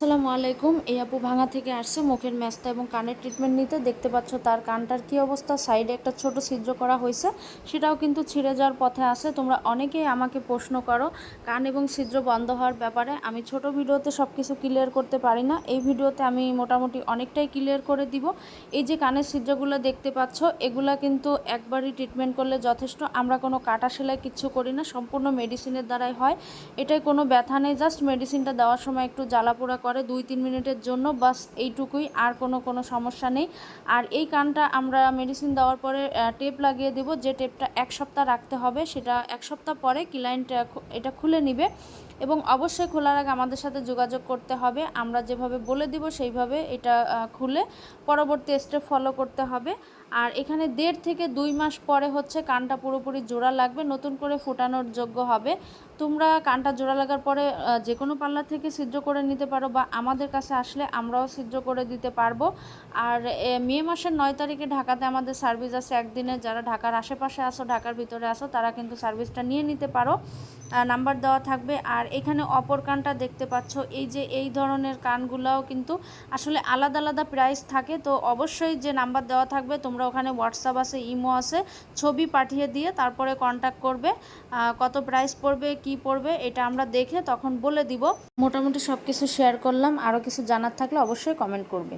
আসসালামু আলাইকুম। এই আপু ভাঙা থেকে আসছে, মুখের ম্যাস্তা এবং কানের ট্রিটমেন্ট নিতে। দেখতে পাচ্ছ তার কানটার কি অবস্থা? সাইডে একটা ছোট ছিদ্র করা হয়েছে, সেটাও কিন্তু ছিঁড়ে যাওয়ার পথে আছে। তোমরা অনেকেই আমাকে প্রশ্ন করো, কান এবং ছিদ্র বন্ধ হওয়ার ব্যাপারে। আমি ছোট ভিডিওতে সব কিছু ক্লিয়ার করতে পারি না। এই ভিডিওতে আমি মোটামুটি অনেকটাই ক্লিয়ার করে দিব। এই যে কানের ছিদ্রগুলো দেখতে পাচ্ছ, এগুলা কিন্তু একবারই ট্রিটমেন্ট করলে যথেষ্ট। আমরা কোনো কাটা সেলাই কিচ্ছু করি না, সম্পূর্ণ মেডিসিনের দ্বারাই হয়। এটাই কোনো ব্যথা নেই জাস্ট মেডিসিনটা দেওয়ার সময় একটু জ্বালাপোড়া করে দুই, তিন মিনিটের জন্য, বাস এইটুকুই, আর কোনো কোনো সমস্যা নেই। আর এই কানটা আমরা মেডিসিন দেওয়ার পরে টেপ লাগিয়ে দেব। যে টেপটা এক সপ্তাহ রাখতে হবে, সেটা এক সপ্তাহ পরে ক্লায়েন্ট এটা খুলে নিবে। এবং অবশ্যই খোলার আগে আমাদের সাথে যোগাযোগ করতে হবে। আমরা যেভাবে বলে দিব, সেইভাবে এটা খুলে পরবর্তী স্টেপ ফলো করতে হবে। আর এখানে দেড় থেকে দুই মাস পরে হচ্ছে কানটা পুরোপুরি জোড়া লাগবে। নতুন করে ফোটানোর যোগ্য হবে। তোমরা কানটা জোড়া লাগার পরে যে কোনো পার্লার থেকে ছিদ্র করে নিতে পারো বা আমাদের কাছে আসলে আমরাও ছিদ্র করে দিতে পারব। আর মে মাসের নয় তারিখে ঢাকাতে আমাদের সার্ভিস আছে একদিনে। যারা ঢাকার আশেপাশে আসো, ঢাকার ভিতরে আসো, তারা কিন্তু সার্ভিসটা নিয়ে নিতে পারো। নাম্বার দেওয়া থাকবে। আর এখানে অপর কানটা দেখতে পাচ্ছ, এই যে এই ধরনের কানগুলাও কিন্তু আসলে আলাদা আলাদা প্রাইস থাকে। তো অবশ্যই যে নাম্বার দেওয়া থাকবে, তোমরা ওখানে হোয়াটসঅ্যাপ আছে, ইমো আছে, ছবি পাঠিয়ে দিয়ে তারপরে কন্ট্যাক্ট করবে। কত প্রাইস পড়বে কি পড়বে এটা আমরা দেখে তখন বলে দিব। মোটামুটি সব কিছু শেয়ার করলাম। আরও কিছু জানার থাকলে অবশ্যই কমেন্ট করবে।